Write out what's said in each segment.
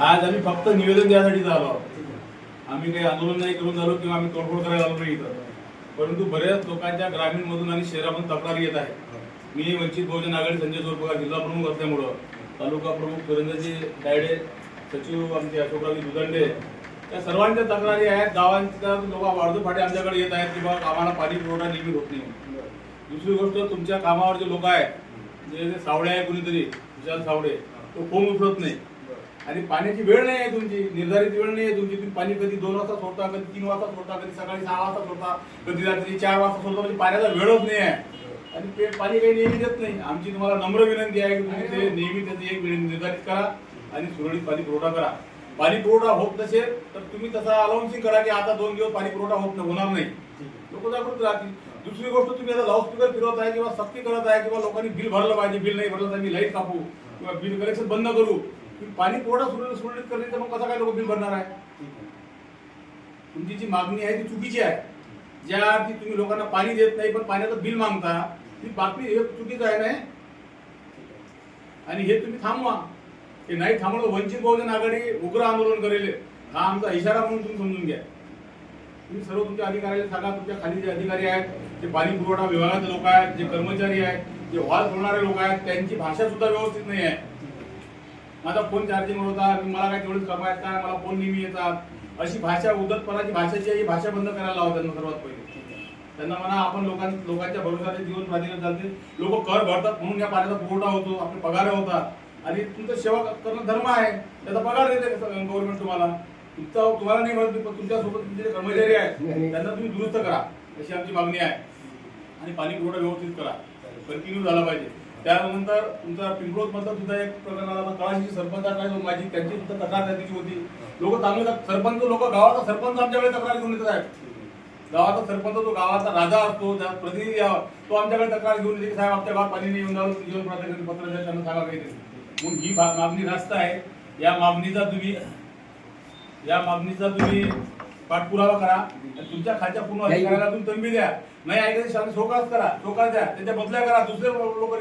आज आम्ही फक्त निवेदन द्यासाठी आलो आहोत. आम्ही काही आंदोलन नाही करून झालो किंवा आम्ही तोडफोड करायला आलो नाही इथं. परंतु बऱ्याच लोकांच्या ग्रामीण मधून आणि शहरामधून तक्रारी येत आहेत मी वंचित बहुजन आघाडी संजय जोरपगार जिल्हा प्रमुख असल्यामुळं तालुका प्रमुख सुरेंद्रजी डायडे सचिव आमचे अशोकरावजी दुदंडे या सर्वांच्या तक्रारी आहेत. गावांच्या लोक वाढदू फाटे आमच्याकडे येत आहेत की बाबा पाणी पुरवठा नियमित होत नाही. दुसरी गोष्ट तुमच्या कामावर जे लोक आहेत जे जे सावळे आहे कुणीतरी विशाल सावळे तो फोन उचलत नाही. आणि पाण्याची वेळ नाही आहे तुमची निर्धारित वेळ नाही आहे तुमची. तुम्ही पाणी कधी दोन वाजता सोडता कधी तीन वाजता सोडता कधी सकाळी सहा वाजता सोडता कधी रात्री चार वाजता सोडता म्हणजे पाण्याचा वेळच नाही आहे. आणि ते पाणी काही नेहमी देत नाही. आमची तुम्हाला नम्र विनंती आहे की तुम्ही ते नेहमी त्याची एक वेळ निर्धारित करा आणि सुरळीत पाणी पुरवठा करा. पाणी पुरवठा होत नसेल तर तुम्ही तसा अलाउन्सिंग करा की आता दोन दिवस पाणी पुरवठा होत होणार नाही. लोक जागृत राहतील. दुसरी गोष्ट तुम्ही आता लाऊडस्पीकर फिरवत आहे किंवा सक्ती करत आहे किंवा लोकांनी बिल भरलं पाहिजे बिल नाही भरलं तर मी लाइट कापू किंवा बिल कलेक्शन बंद करू. तुम्ही पाणी पुरवठा सुरळीत सुरळीत करणे तर मग कसा काय लोक बिल भरणार आहे? तुमची जी मागणी आहे ती चुकीची आहे. ज्या की तुम्ही लोकांना पाणी देत नाही पण पाण्याचं बिल मागता ती बातमी हे चुकीचं आहे ना आणि हे तुम्ही थांबवा. हे नाही थांबवलं वंचित बहुजन आघाडी उग्र आंदोलन करेल. हा आमचा इशारा म्हणून तुम्ही समजून घ्या. तुम्ही सर्व तुमच्या अधिकाऱ्याला सांगा तुमच्या खाली जे अधिकारी आहेत जे पाणी पुरवठा विभागाचे लोक आहेत जे कर्मचारी आहेत जे हॉल सोडणारे लोक आहेत त्यांची भाषा सुद्धा व्यवस्थित नाही आहे. माझा फोन चार्जिंग होता मला काय तेवढेच काम आहेत काय मला फोन नेहमी येतात. अशी भाषा उदतपणाची भाषा जी आहे भाषा बंद करायला लावा त्यांना सर्वात पहिले. त्यांना म्हणा आपण लोकां लोकांच्या भरोशाने जीवन प्राधिकार चालते. लोक कर भरतात म्हणून या पाण्याचा पुरवठा होतो आपले पगार होतात. आणि तुमचं सेवा करणं धर्म आहे त्याचा पगार देते गव्हर्नमेंट तुम्हाला. तुमचा तुम्हाला नाही म्हणत पण तुमच्यासोबत तुमचे जे कर्मचारी आहेत त्यांना तुम्ही दुरुस्त करा. अशी आमची मागणी आहे. आणि पाणी पुरवठा व्यवस्थित करा. कंटिन्यू झाला पाहिजे. त्यानंतर तुमचा पिंपरोज मधला सुद्धा एक प्रकरण आला. कळाशी सरपंच काय माझी त्यांची सुद्धा तक्रार त्याची होती. लोक चांगले सरपंच लोक गावाचा सरपंच आमच्याकडे तक्रार घेऊन येतात आहेत गावाचा सरपंच तो गावाचा राजा असतो त्यात प्रतिनिधी तो आमच्याकडे तक्रार घेऊन येते की साहेब आमच्या गावात पाणी नाही येऊन जाऊन जीवन प्राधिकरण पत्र त्यांना सांगा काही म्हणून ही मागणी रास्त आहे. या मागणीचा तुम्ही या मागणीचा तुम्ही पाठपुरावा करा. तुमच्या खालच्या पूर्ण अधिकाऱ्याला तुम्ही तंबी द्या. नाही ऐकायचं शांत शोकास करा. शोकास द्या. त्याच्या बदल्या करा. दुसरे लोक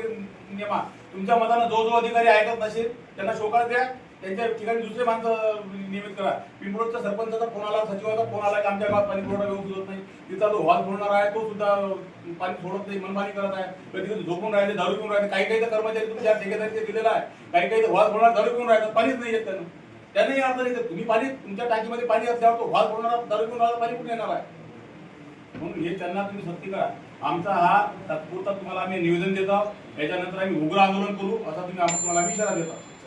नेमा तुमच्या मतानं जो जो अधिकारी ऐकत नसेल त्यांना शोकास द्या. त्यांच्या ठिकाणी दुसरे माणसं नियमित करा. पिंपळच्या सरपंचाचा फोन आला सचिवाचा फोन आला की आमच्या गावात पाणी पुरवठा व्यवस्थित होत नाही. तिथला जो हॉल सोडणार आहे तो सुद्धा पाणी सोडत नाही मनमानी करत आहे. कधी कधी झोपून राहिले दारू पिऊन राहिले. काही काही तर कर्मचारी तुमच्या ठेकेदारीचे दिलेला आहे. काही काही तर हॉल सोडणार दारू पिऊन राहतात पाणीच नाही येत त्यांना. त्यांनाही अर्थ नाही तुम्ही पाणी तुमच्या टाकीमध्ये पाणी असल्यावर तो हॉल होणारा दारू पिऊन पाणी कुठे येणार आहे? म्हणून हे त्यांना तुम्ही सक्ती करा. आमचा हा तात्पुरता तुम्हाला आम्ही निवेदन देतो. याच्यानंतर आम्ही उग्र आंदोलन करू असा तुम्ही आम्हाला तुम्हाला आम्ही इशारा आहोत